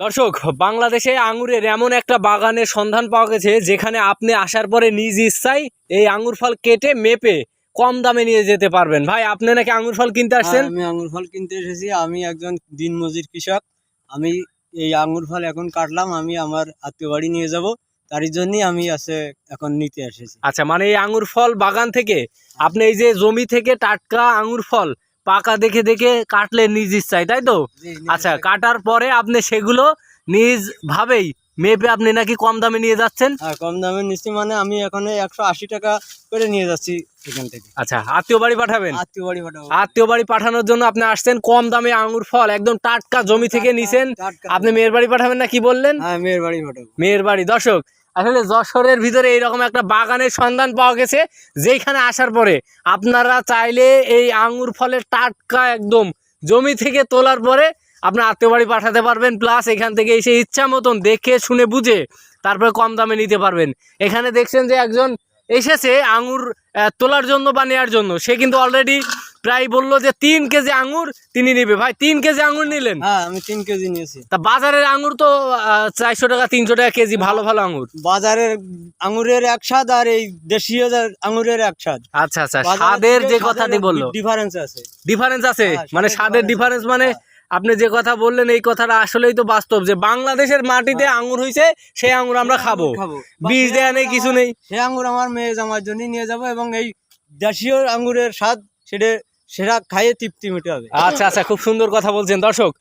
দর্শক বাংলাদেশে আঙুরের এমন একটা বাগানের সন্ধান পাওয়া গেছে যেখানে আপনি আসার পরে নিজ ইচ্ছায় এই আঙ্গুর ফল কেটে মেপে কম দামে নিয়ে যেতে পারবেন। ভাই আপনি নাকি আঙুর ফল কিনতে আসছেন? হ্যাঁ, আমি আঙ্গুর ফল কিনতে এসেছি। আমি একজন দিনমজুর কৃষক। আমি এই আঙ্গুর ফল এখন কাটলাম আমি আমার আত্মীয় বাড়ি নিয়ে যাব। তারই জন্যই আমি আছে এখন নিতে এসেছি। আচ্ছা মানে এই আঙ্গুর ফল বাগান থেকে আপনি এই যে জমি থেকে টাটকা আঙ্গুর ফল পাকা দেখে দেখে কাটলেন নিজ ইচ্ছায় তাই তো? আচ্ছা কাটার পরে আপনি সেগুলো নিজ ভাবেই মেপে আপনি নাকি কম দামে নিয়ে যাচ্ছেন? হ্যাঁ কম দামে নিচ্ছি মানে আমি এখন একশো আশি টাকা করে নিয়ে যাচ্ছি এখান থেকে। আচ্ছা আত্মীয় বাড়ি পাঠাবেন? আত্মীয় বাড়ি পাঠাবো। আত্মীয় বাড়ি পাঠানোর জন্য আপনি আসছেন কম দামে আঙ্গুর ফল একদম টাটকা জমি থেকে নিছেন। আপনি মেয়ের বাড়ি পাঠাবেন না কি বললেন? হ্যাঁ মেয়ের বাড়ি পাঠাবো। মেয়ের বাড়ি দর্শক আসলে যশোরের ভিতরে এইরকম একটা বাগানের সন্ধান পাওয়া গেছে যেখানে আসার পরে আপনারা চাইলে এই আঙুর ফলের টাটকা একদম জমি থেকে তোলার পরে আপনার আত্মীয় বাড়ি পাঠাতে পারবেন প্লাস এখান থেকে এসে ইচ্ছা মতন দেখে, শুনে, বুঝে তারপরে কম দামে নিতে পারবেন। এখানে দেখছেন যে একজন এসেছে আঙুর তোলার জন্য বা নেওয়ার জন্য, সে কিন্তু অলরেডি প্রায় বলল যে তিন কেজি আঙ্গুর তিনি নিবে। ভাই তিন কেজি আঙুর নিলেন। হ্যাঁ আমি তিন কেজি নিয়েছি। তা বাজারের আঙ্গুর তো চারশো টাকা তিনশো টাকা কেজি ভালো ভালো আঙ্গুর বাজারের আঙুরের এক স্বাদ আর এই দেশীয় আঙুরের এক স্বাদ। আচ্ছা আচ্ছা স্বাদের যে কথাটি বলল। ডিফারেন্স আছে। ডিফারেন্স আছে? হ্যাঁ, মানে স্বাদের ডিফারেন্স মানে আপনি যে কথা বললেন এই কথাটা আসলেই তো বাস্তব যে বাংলাদেশের মাটিতে আঙ্গুর হইছে সেই আঙ্গুর আমরা খাব। বীজ দেয়া নেই কিছু নেই। সেই আঙ্গুর আমার মেয়ে জামার জন্য নিয়ে যাব এবং এই দেশীয় আঙ্গুরের স্বাদ সেটা সেটা খাইয়ে তৃপ্তি মেটাবে আচ্ছা আচ্ছা খুব সুন্দর কথা বলছেন। দর্শক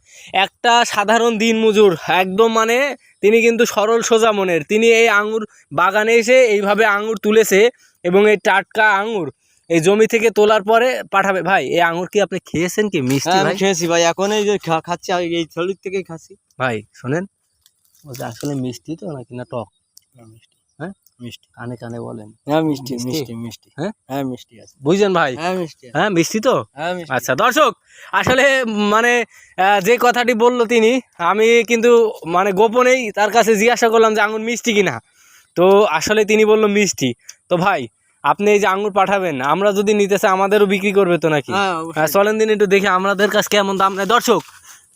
একটা সাধারণ দিন মজুর একদম মানে তিনি কিন্তু সরল সোজা মনের। তিনি এই আঙুর বাগানে এসে এইভাবে আঙুর তুলেছে এবং এই টাটকা আঙুর এই জমি থেকে তোলার পরে পাঠাবে। ভাই এই আঙুর কি আপনি খেয়েছেন কি মিষ্টি হ্যাঁ, ভাই? খেয়েছি ভাই এখন এই যে খাচ্ছি এই থলির থেকেই খাচ্ছি। ভাই শোনেন। আসলে মিষ্টি তো নাকি না টক? মিষ্টি? মিষ্টি। কানে কানে বলেন। হ্যাঁ মিষ্টি মিষ্টি? মিষ্টি মিষ্টি। হ্যাঁ? হ্যাঁ মিষ্টি আছে। বুঝছেন ভাই? হ্যাঁ মিষ্টি হ্যাঁ মিষ্টি তো? হ্যাঁ আচ্ছা দর্শক আসলে মানে যে কথাটি বলল তিনি আমি কিন্তু মানে গোপনেই তার কাছে জিজ্ঞাসা করলাম যে আঙুর মিষ্টি কিনা। তো আসলে তিনি বলল মিষ্টি। তো ভাই আপনি এই যে আঙুর পাঠাবেন আমরা যদি নিতে চাই আমাদেরও বিক্রি করবে তো নাকি? হ্যাঁ হ্যাঁ, চলেন দিন একটু দেখি আমাদের কাছে কেমন দাম নেয়। দর্শক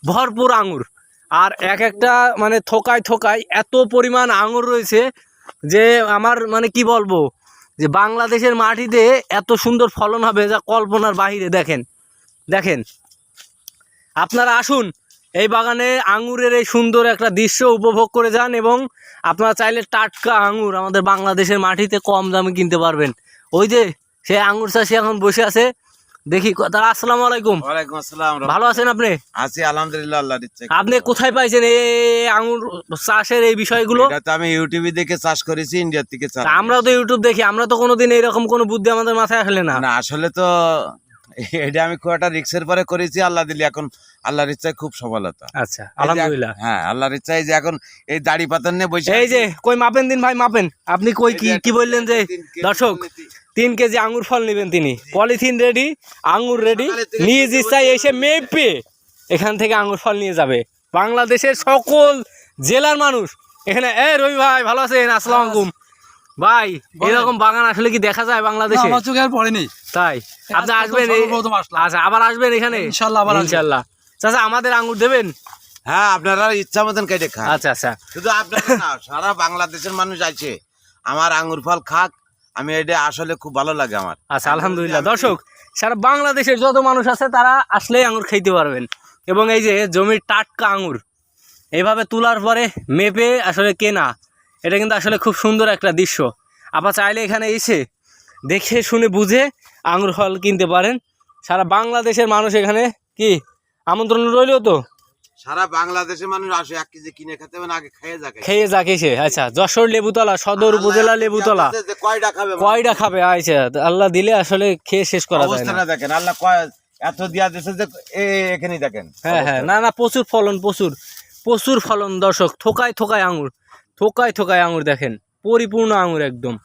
ভরপুর আঙুর আর এক একটা মানে থোকায় থোকায় এত পরিমাণ আঙুর রয়েছে যে আমার মানে কি বলব, যে বাংলাদেশের মাটিতে এত সুন্দর ফলন হবে যা কল্পনার বাহিরে, দেখেন দেখেন। আপনারা আসুন, এই বাগানে আঙুরের এই সুন্দর একটা দৃশ্য উপভোগ করে যান এবং আপনারা চাইলে টাটকা আঙুর আমাদের বাংলাদেশের মাটিতে কম দামে কিনতে পারবেন। ওই যে সে আঙুর চাষি এখন বসে আছে দেখি তারা আসসালামু আলাইকুম। ওয়ালাইকুম আসসালাম ভালো আছেন আপনি? আছি আলহামদুলিল্লাহ আল্লাহর ইচ্ছে আপনি কোথায় পাইছেন এই আঙুর চাষের এই বিষয়গুলো? এটা তো আমি ইউটিউবে দেখে চাষ করেছি ইন্ডিয়ার থেকে চাষ তা তো ইউটিউব দেখি আমরা তো কোনোদিন এইরকম কোনো বুদ্ধি আমাদের মাথায় আসলে না। না আসলে তো এটা আমি খুব একটা রিক্সের পরে করেছি আল্লাহ দিলে এখন আল্লাহর ইচ্ছায় খুব সফলতা। আচ্ছা আলহামদুলিল্লাহ। হ্যাঁ আল্লাহর ইচ্ছায় যে এখন এই দাড়ি পাতার নিয়ে বসে এই যে কই মাপেন দিন ভাই মাপেন। আপনি কই কি কি বললেন যে দর্শক? তিন কেজি আঙ্গুর ফল নেবেন তিনি। পলিথিন রেডি আঙ্গুর রেডি নিজ ইচ্ছায় এসে মেপে এখান থেকে আঙ্গুর ফল নিয়ে যাবে। বাংলাদেশের সকল জেলার মানুষ এখানে এ রবি ভাই ভালো আছেন? আসসালামু আলাইকুম। ভাই এরকম বাগান আসলে কি দেখা যায় বাংলাদেশে? আমার চোখে আর পড়েনি। তাই। আপনি আসবেন। আচ্ছা আবার আসবেন এখানে? ইনশাল্লাহ আবার ইনশাল্লাহ। চাচা আমাদের আঙ্গুর দেবেন? হ্যাঁ আপনারা ইচ্ছা মতন কেটে খান। আচ্ছা আচ্ছা। শুধু আপনারা সারা বাংলাদেশের মানুষ আছে। আমার আঙ্গুর ফল খাক আমি এটা আসলে খুব ভালো লাগে আমার। আচ্ছা আলহামদুলিল্লাহ। দর্শক সারা বাংলাদেশের যত মানুষ আছে তারা আসলেই আঙুর খাইতে পারবেন। এবং এই যে জমির টাটকা আঙুর এইভাবে তোলার পরে মেপে আসলে কেনা এটা কিন্তু আসলে খুব সুন্দর একটা দৃশ্য। আপনার চাইলে এখানে এসে দেখে শুনে বুঝে আঙুর ফল কিনতে পারেন। সারা বাংলাদেশের মানুষ এখানে কি আমন্ত্রণ রইল তো? সারা বাংলাদেশের মানুষ আসে এক কেজি কিনে খেতে হবে না আগে খেয়ে যাকে খেয়ে যাক এসে আচ্ছা যশোর লেবুতলা সদর উপজেলা লেবুতলা। কয়টা খাবে কয়টা খাবে? আচ্ছা আল্লাহ দিলে আসলে খেয়ে শেষ করা যায় না। দেখেন আল্লাহ কয় এত দিয়া দিয়েছে যে এ এখানেই দেখেন হ্যাঁ হ্যাঁ না না প্রচুর ফলন প্রচুর প্রচুর ফলন দর্শক থোকায় থোকায় আঙুর থোকায় থোকায় আঙুর দেখেন পরিপূর্ণ আঙুর একদম।